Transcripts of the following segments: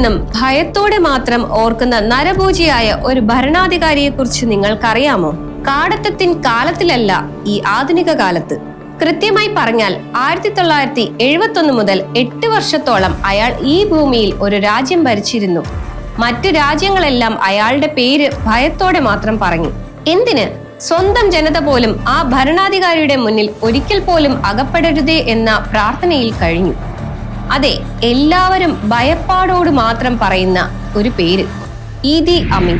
നിന്നും ഭയത്തോടെ മാത്രം ഓർക്കുന്ന നരഭോജിയായ ഒരു ഭരണാധികാരിയെക്കുറിച്ച് നിങ്ങൾക്കറിയാമോ? കാടത്തത്തിൻ കാലത്തിലല്ല ഈ ആധുനിക കാലത്ത്. കൃത്യമായി പറഞ്ഞാൽ ആയിരത്തി തൊള്ളായിരത്തി എഴുപത്തൊന്ന് മുതൽ എട്ട് വർഷത്തോളം അയാൾ ഈ ഭൂമിയിൽ ഒരു രാജ്യം ഭരിച്ചിരുന്നു. മറ്റു രാജ്യങ്ങളെല്ലാം അയാളുടെ പേര് ഭയത്തോടെ മാത്രം പറഞ്ഞു. എന്തിന്? സ്വന്തം ജനത പോലും ആ ഭരണാധികാരിയുടെ മുന്നിൽ ഒരിക്കൽ പോലും അകപ്പെടരുതേ എന്ന പ്രാർത്ഥനയിൽ കഴിഞ്ഞു. അതെ എല്ലാവരും ഭയപ്പാടോട് മാത്രം പറയുന്ന ഒരു പേര് ഈദി അമിൻ.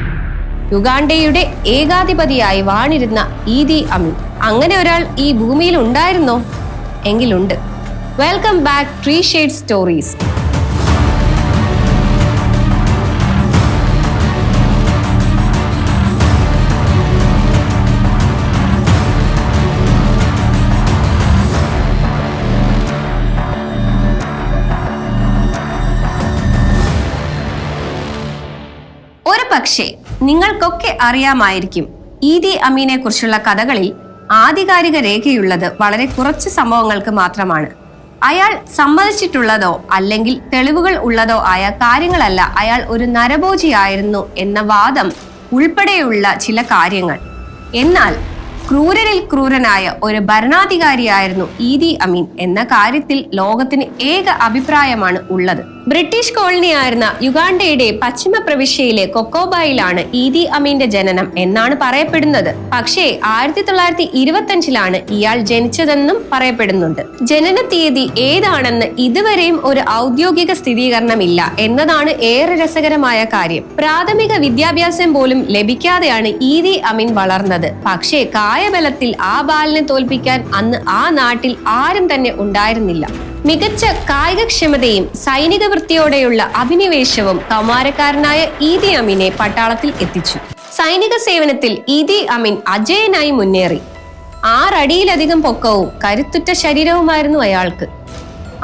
യുഗാണ്ടയുടെ ഏകാധിപതിയായി വാണിരുന്ന ഈദി അമിൻ. അങ്ങനെ ഒരാൾ ഈ ഭൂമിയിൽ ഉണ്ടായിരുന്നോ? എങ്കിലുണ്ട്. Welcome back tree shade stories. പക്ഷേ നിങ്ങൾക്കൊക്കെ അറിയാമായിരിക്കും ഈദി അമീനെ കുറിച്ചുള്ള കഥകളിൽ ആധികാരിക രേഖയുള്ളത് വളരെ കുറച്ച് സംഭവങ്ങൾക്ക് മാത്രമാണ്. അയാൾ സമ്മതിച്ചിട്ടുള്ളതോ അല്ലെങ്കിൽ തെളിവുകൾ ഉള്ളതോ ആയ കാര്യങ്ങളല്ല അയാൾ ഒരു നരഭോജിയായിരുന്നു എന്ന വാദം ഉൾപ്പെടെയുള്ള ചില കാര്യങ്ങൾ. എന്നാൽ ക്രൂരരിൽ ക്രൂരനായ ഒരു ഭരണാധികാരിയായിരുന്നു ഈദി അമീൻ എന്ന കാര്യത്തിൽ ലോകത്തിന് ഏക അഭിപ്രായമാണ് ഉള്ളത്. ബ്രിട്ടീഷ് കോളനിയായിരുന്ന യുഗാണ്ടയുടെ പശ്ചിമ പ്രവിശ്യയിലെ കൊക്കോബായിലാണ് ഈദി അമീന്റെ ജനനം എന്നാണ് പറയപ്പെടുന്നത്. പക്ഷേ ആയിരത്തി തൊള്ളായിരത്തി ഇരുപത്തഞ്ചിലാണ് ഇയാൾ ജനിച്ചതെന്നും പറയപ്പെടുന്നുണ്ട്. ജനന തീയതി ഏതാണെന്ന് ഇതുവരെയും ഒരു ഔദ്യോഗിക സ്ഥിരീകരണമില്ല എന്നതാണ് ഏറെ രസകരമായ കാര്യം. പ്രാഥമിക വിദ്യാഭ്യാസം പോലും ലഭിക്കാതെയാണ് ഈദി അമീൻ വളർന്നത്. പക്ഷേ കായബലത്തിൽ ആ ബാലിനെ തോൽപ്പിക്കാൻ അന്ന് ആ നാട്ടിൽ ആരും തന്നെ ഉണ്ടായിരുന്നില്ല. മികച്ച കായികക്ഷമതയും സൈനിക വൃത്തിയോടെയുള്ള അഭിനിവേശവും കൗമാരക്കാരനായ ഈദി അമീനെ പട്ടാളത്തിൽ എത്തിച്ചു. സൈനിക സേവനത്തിൽ ഈദി അമീൻ അജയനായി മുന്നേറി. ആറടിയിലധികം പൊക്കവും കരുത്തുറ്റ ശരീരവുമായിരുന്നു അയാൾക്ക്.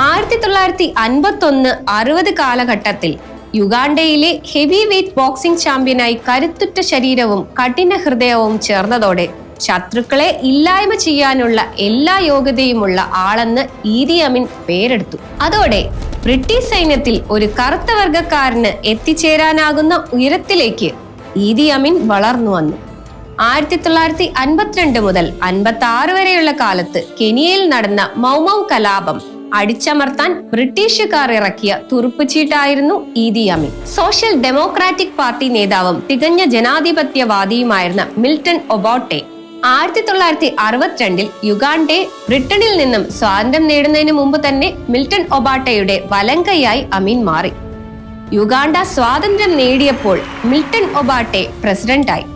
ആയിരത്തി തൊള്ളായിരത്തി അൻപത്തി ഒന്ന് അറുപത് കാലഘട്ടത്തിൽ യുഗാണ്ടയിലെ ഹെവി വെയ്റ്റ് ബോക്സിംഗ് ചാമ്പ്യനായി കരുത്തുറ്റ ശരീരവും കഠിന ഹൃദയവും ചേർന്നതോടെ ശത്രുക്കളെ ഇല്ലായ്മ ചെയ്യാനുള്ള എല്ലാ യോഗ്യതയുമുള്ള ആളെന്ന് ഈദി അമിൻ പേരെടുത്തു. അതോടെ ബ്രിട്ടീഷ് സൈന്യത്തിൽ ഒരു കറുത്ത വർഗക്കാരന് എത്തിച്ചേരാനാകുന്ന ഉയരത്തിലേക്ക് ഈദി അമിൻ വളർന്നു വന്നു. ആയിരത്തി തൊള്ളായിരത്തി അൻപത്തിരണ്ട് മുതൽ അൻപത്തി ആറ് വരെയുള്ള കാലത്ത് കെനിയയിൽ നടന്ന മൗമൗ കലാപം അടിച്ചമർത്താൻ ബ്രിട്ടീഷുകാർ ഇറക്കിയ തുറുപ്പുചീട്ടായിരുന്നു Idi Amin. Social democratic party നേതാവും തികഞ്ഞ ജനാധിപത്യവാദിയുമായിരുന്ന മിൽട്ടൺ ഒബോട്ടെ ആയിരത്തി തൊള്ളായിരത്തി അറുപത്തിരണ്ടിൽ യുഗാണ്ടെ ബ്രിട്ടനിൽ നിന്നും സ്വാതന്ത്ര്യം നേടുന്നതിന് മുമ്പ് തന്നെ മിൽട്ടൺ ഒബാട്ടയുടെ വലങ്കയായി അമീൻ മാറി. യുഗാണ്ട സ്വാതന്ത്ര്യം നേടിയപ്പോൾ മിൽട്ടൺ ഒബാട്ടെ പ്രസിഡന്റായി.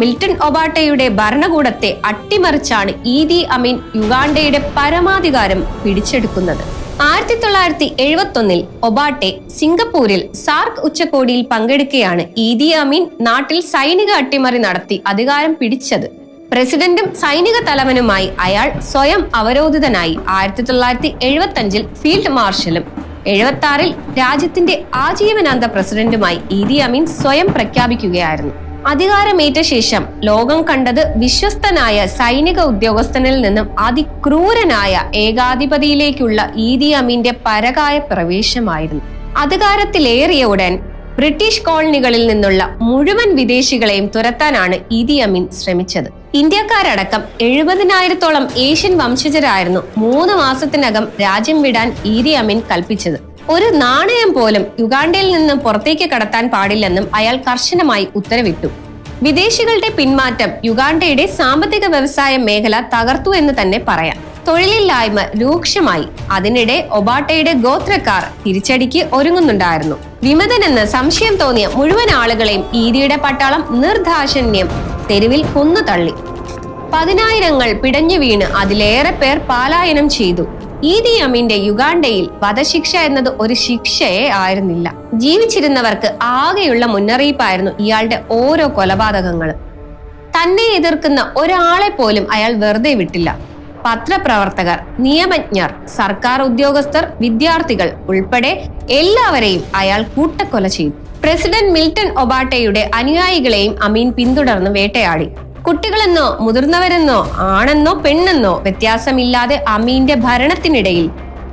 മിൽട്ടൺ ഒബാട്ടയുടെ ഭരണകൂടത്തെ അട്ടിമറിച്ചാണ് ഈദി അമീൻ യുഗാണ്ടയുടെ പരമാധികാരം പിടിച്ചെടുക്കുന്നത്. ആയിരത്തി തൊള്ളായിരത്തി എഴുപത്തി ഒന്നിൽ ഒബാട്ടെ സിംഗപ്പൂരിൽ സാർക്ക് ഉച്ചകോടിയിൽ പങ്കെടുക്കുകയാണ് ഈദി അമീൻ നാട്ടിൽ സൈനിക അട്ടിമറി നടത്തി അധികാരം പിടിച്ചത്. പ്രസിഡന്റും സൈനിക തലവനുമായി അയാൾ സ്വയം അവരോധിതനായി ആയിരത്തി തൊള്ളായിരത്തി എഴുപത്തി അഞ്ചിൽ ഫീൽഡ് മാർഷലും എഴുപത്തി ആറിൽ രാജ്യത്തിന്റെ ആജീവനാന്ത പ്രസിഡന്റുമായി ഇദി അമീൻ സ്വയം പ്രഖ്യാപിക്കുകയായിരുന്നു. അധികാരമേറ്റ ശേഷം ലോകം കണ്ടത് വിശ്വസ്തനായ സൈനിക ഉദ്യോഗസ്ഥനിൽ നിന്നും അതിക്രൂരനായ ഏകാധിപതിയിലേക്കുള്ള ഇദി അമീന്റെ പരകായ പ്രവേശമായിരുന്നു. അധികാരത്തിലേറിയ ഉടൻ ബ്രിട്ടീഷ് കോളനികളിൽ നിന്നുള്ള മുഴുവൻ വിദേശികളെയും തുരത്താനാണ് ഇതി അമീൻ ശ്രമിച്ചത്. ഇന്ത്യക്കാരടക്കം എഴുപതിനായിരത്തോളം ഏഷ്യൻ വംശജരായിരുന്നു മൂന്ന് മാസത്തിനകം രാജ്യം വിടാൻ ഈദി അമീൻ കൽപ്പിച്ചത്. ഒരു നാണയം പോലും യുഗാണ്ടയിൽ നിന്ന് പുറത്തേക്ക് കടത്താൻ പാടില്ലെന്നും അയാൾ കർശനമായി ഉത്തരവിട്ടു. വിദേശികളുടെ പിന്മാറ്റം യുഗാണ്ടയുടെ സാമ്പത്തിക വ്യവസായ മേഖല തകർത്തു എന്ന് തന്നെ പറയാം. തൊഴിലില്ലായ്മ രൂക്ഷമായി. അതിനിടെ ഒബാട്ടയുടെ ഗോത്രക്കാർ തിരിച്ചടിക്ക് ഒരുങ്ങുന്നുണ്ടായിരുന്നു. വിമതനെന്ന് സംശയം തോന്നിയ മുഴുവൻ ആളുകളെയും ഈതിയുടെ പട്ടാളം നിർദാശന്യം തെരുവിൽ കൊന്നു തള്ളി. പതിനായിരങ്ങൾ പിടഞ്ഞു വീണ് അതിലേറെ പേർ പാലായനം ചെയ്തു. ഈദി അമീന്റെ യുഗാണ്ടയിൽ വധശിക്ഷ എന്നത് ഒരു ശിക്ഷയെ ആയിരുന്നില്ല. ജീവിച്ചിരുന്നവർക്ക് ആകെയുള്ള മുന്നറിയിപ്പായിരുന്നു ഇയാളുടെ ഓരോ കൊലപാതകങ്ങളും തന്നെ എതിർക്കുന്ന ഒരാളെ പോലും അയാൾ വെറുതെ വിട്ടില്ല. പത്രപ്രവർത്തകർ നിയമജ്ഞർ സർക്കാർ ഉദ്യോഗസ്ഥർ വിദ്യാർത്ഥികൾ ഉൾപ്പെടെ എല്ലാവരെയും അയാൾ കൂട്ടക്കൊല ചെയ്തു. പ്രസിഡന്റ് മിൽട്ടൺ ഒബാട്ടയുടെ അനുയായികളെയും അമീൻ പിന്തുടർന്ന് വേട്ടയാടി. കുട്ടികളെന്നോ മുതിർന്നവരെന്നോ ആണെന്നോ പെണ്ണെന്നോ വ്യത്യാസമില്ലാതെ അമീന്റെ ഭരണത്തിനിടയിൽ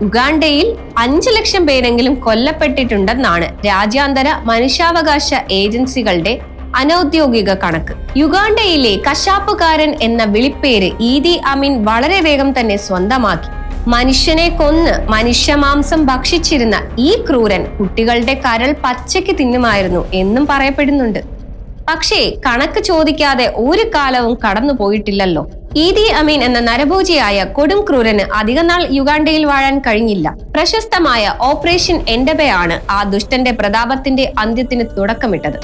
ഉഗാണ്ടയിൽ അഞ്ചു ലക്ഷം പേരെങ്കിലും കൊല്ലപ്പെട്ടിട്ടുണ്ടെന്നാണ് രാജ്യാന്തര മനുഷ്യാവകാശ ഏജൻസികളുടെ അനൌദ്യോഗിക കണക്ക്. യുഗാണ്ടയിലെ കശാപ്പുകാരൻ എന്ന വിളിപ്പേര് ഈദി അമിൻ വളരെ വേഗം തന്നെ സ്വന്തമാക്കി. മനുഷ്യനെ കൊന്ന് മനുഷ്യമാംസം ഭക്ഷിച്ചിരുന്ന ഈ ക്രൂരൻ കുട്ടികളുടെ കരൾ പച്ചയ്ക്ക് തിന്നുമായിരുന്നു എന്നും പറയപ്പെടുന്നുണ്ട്. പക്ഷേ കണക്ക് ചോദിക്കാതെ ഒരു കാലവും കടന്നു പോയിട്ടില്ലല്ലോ. ഈദി അമീൻ എന്ന നരഭോജിയായ കൊടും ക്രൂരന് അധികനാൾ യുഗാണ്ടയിൽ വാഴാൻ കഴിഞ്ഞില്ല. പ്രശസ്തമായ ഓപ്പറേഷൻ എൻഡബയാണ് ആ ദുഷ്ടന്റെ പ്രതാപത്തിന്റെ അന്ത്യത്തിന് തുടക്കമിട്ടത്.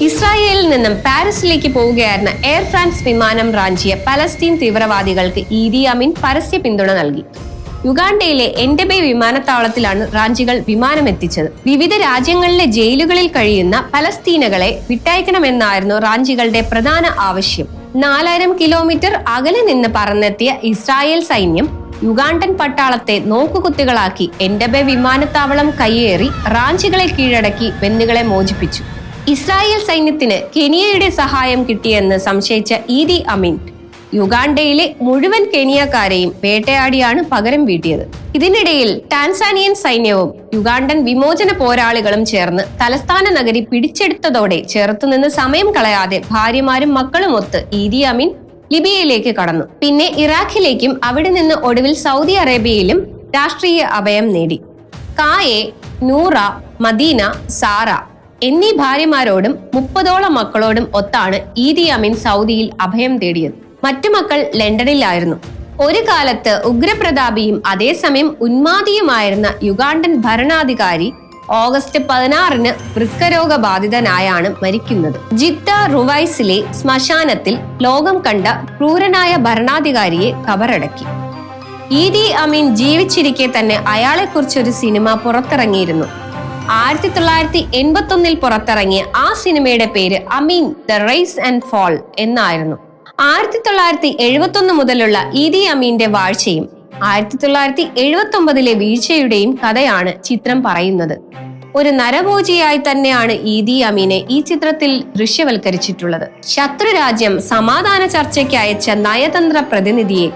ഇസ്രായേലിൽ നിന്നും പാരീസിലേക്ക് പോവുകയായിരുന്ന എയർ ഫ്രാൻസ് വിമാനം റാഞ്ചിയ പലസ്തീൻ തീവ്രവാദികൾക്ക് ഈദി അമീൻ പരസ്യ പിന്തുണ നൽകി. യുഗാണ്ടയിലെ എൻഡബൈ വിമാനത്താവളത്തിലാണ് റാഞ്ചികൾ വിമാനം എത്തിച്ചത് വിവിധ രാജ്യങ്ങളിലെ ജയിലുകളിൽ കഴിയുന്ന പലസ്തീനകളെ വിട്ടയക്കണമെന്നായിരുന്നു റാഞ്ചികളുടെ പ്രധാന ആവശ്യം. നാലായിരം കിലോമീറ്റർ അകലെ നിന്ന് പറന്നെത്തിയ ഇസ്രായേൽ സൈന്യം യുഗാണ്ടൻ പട്ടാളത്തെ നോക്കുകുത്തികളാക്കി എൻഡബൈ വിമാനത്താവളം കയ്യേറി റാഞ്ചികളെ കീഴടക്കി ബന്ധുകളെ മോചിപ്പിച്ചു. ഇസ്രായേൽ സൈന്യത്തിന് കെനിയയുടെ സഹായം കിട്ടിയെന്ന് സംശയിച്ച ഈദി അമീൻ. യുഗാണ്ടയിലെ മുഴുവൻ കെനിയക്കാരെയും വേട്ടയാടിയാണ് പകരം വീട്ടിയത്. ഇതിനിടയിൽ ടാൻസാനിയൻ സൈന്യവും യുഗാണ്ടൻ വിമോചന പോരാളികളും ചേർന്ന് തലസ്ഥാന നഗരി പിടിച്ചെടുത്തതോടെ ചേർത്തുനിന്ന് സമയം കളയാതെ ഭാര്യമാരും മക്കളും ഒത്ത് ഈദി അമീൻ ലിബിയയിലേക്ക് കടന്നു. പിന്നെ ഇറാഖിലേക്കും അവിടെ നിന്ന് ഒടുവിൽ സൗദി അറേബ്യയിലും രാഷ്ട്രീയ അഭയം നേടി. കായെ നൂറ മദീന സാറ എന്നീ ഭാര്യമാരോടും മുപ്പതോളം മക്കളോടും ഒത്താണ് ഈദി അമീൻ സൗദിയിൽ അഭയം തേടിയത്. മറ്റു മക്കൾ ലണ്ടനിലായിരുന്നു. ഒരു കാലത്ത് ഉഗ്രപ്രതാപിയും അതേസമയം ഉന്മാദിയുമായിരുന്ന യുഗാണ്ടൻ ഭരണാധികാരി ഓഗസ്റ്റ് പതിനാറിന് വൃക്കരോഗ ബാധിതനായാണ് മരിക്കുന്നത്. ജിദ്ദ റുവൈസിലെ ശ്മശാനത്തിൽ ലോകം കണ്ട ക്രൂരനായ ഭരണാധികാരിയെ കബറടക്കി. ഈദി അമീൻ ജീവിച്ചിരിക്കെ തന്നെ അയാളെക്കുറിച്ചൊരു സിനിമ പുറത്തിറങ്ങിയിരുന്നു. ആയിരത്തി തൊള്ളായിരത്തി എൺപത്തി ഒന്നിൽ പുറത്തിറങ്ങിയ ആ സിനിമയുടെ പേര് Amin the rise and fall എന്നായിരുന്നു. ആയിരത്തി തൊള്ളായിരത്തി എഴുപത്തി ഒന്ന് മുതലുള്ള ഇതി അമീന്റെ വാഴ്ചയും ആയിരത്തി തൊള്ളായിരത്തി എഴുപത്തി ഒമ്പതിലെ വീഴ്ചയുടെയും കഥയാണ് ചിത്രം പറയുന്നത്. ഒരു നരഭോജിയായി തന്നെയാണ് ഈദി അമീനെ ഈ ചിത്രത്തിൽ ദൃശ്യവൽക്കരിച്ചിട്ടുള്ളത്. ശത്രുരാജ്യം സമാധാന ചർച്ചയ്ക്ക് അയച്ച നയതന്ത്ര പ്രതിനിധിയെ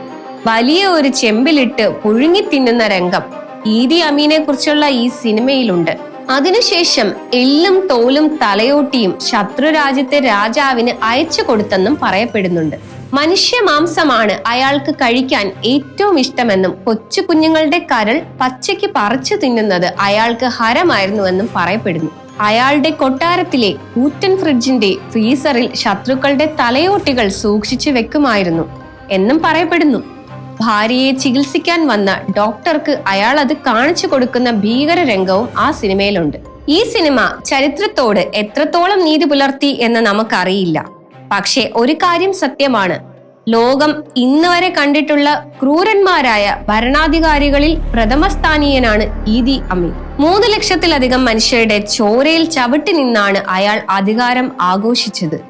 വലിയ ഒരു ചെമ്പിലിട്ട് പുഴുങ്ങി തിന്നുന്ന രംഗം ഈദി അമീനെ കുറിച്ചുള്ള ഈ സിനിമയിലുണ്ട്. അതിനുശേഷം എല്ലും തോലും തലയോട്ടിയും ശത്രു രാജ്യത്തെ രാജാവിന് അയച്ചു കൊടുത്തെന്നും പറയപ്പെടുന്നുണ്ട്. മനുഷ്യ മാംസമാണ് അയാൾക്ക് കഴിക്കാൻ ഏറ്റവും ഇഷ്ടമെന്നും കൊച്ചു കുഞ്ഞുങ്ങളുടെ കരൾ പച്ചയ്ക്ക് പറിച്ചു തിന്നുന്നത് അയാൾക്ക് ഹരമായിരുന്നുവെന്നും പറയപ്പെടുന്നു. അയാളുടെ കൊട്ടാരത്തിലെ കൂറ്റൻ ഫ്രിഡ്ജിന്റെ ഫ്രീസറിൽ ശത്രുക്കളുടെ തലയോട്ടികൾ സൂക്ഷിച്ചു വെക്കുമായിരുന്നു എന്നും പറയപ്പെടുന്നു. ഭാര്യയെ ചികിത്സിക്കാൻ വന്ന ഡോക്ടർക്ക് അയാൾ അത് കാണിച്ചു കൊടുക്കുന്ന ഭീകര രംഗവും ആ സിനിമയിലുണ്ട്. ഈ സിനിമ ചരിത്രത്തോട് എത്രത്തോളം നീതി പുലർത്തി എന്ന് നമുക്കറിയില്ല. പക്ഷെ ഒരു കാര്യം സത്യമാണ്. ലോകം ഇന്ന് വരെ കണ്ടിട്ടുള്ള ക്രൂരന്മാരായ ഭരണാധികാരികളിൽ പ്രഥമസ്ഥാനീയനാണ് ഈദി അമീർ. മൂന്ന് ലക്ഷത്തിലധികം മനുഷ്യരുടെ ചോരയിൽ ചവിട്ടി നിന്നാണ് അയാൾ അധികാരം ആഘോഷിച്ചത്.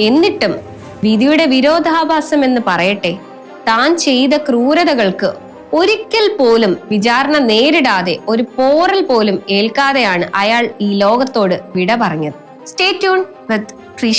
എന്നിട്ടും വിധിയുടെ വിരോധാഭാസം എന്ന് പറയട്ടെ താൻ ചെയ്ത ക്രൂരതകൾക്ക് ഒരിക്കൽ പോലും വിചാരണ നേരിടാതെ ഒരു പോറൽ പോലും ഏൽക്കാതെയാണ് അയാൾ ഈ ലോകത്തോട് വിട പറഞ്ഞത്. സ്റ്റേ ട്യൂൺ വിത്ത് ഫ്രീ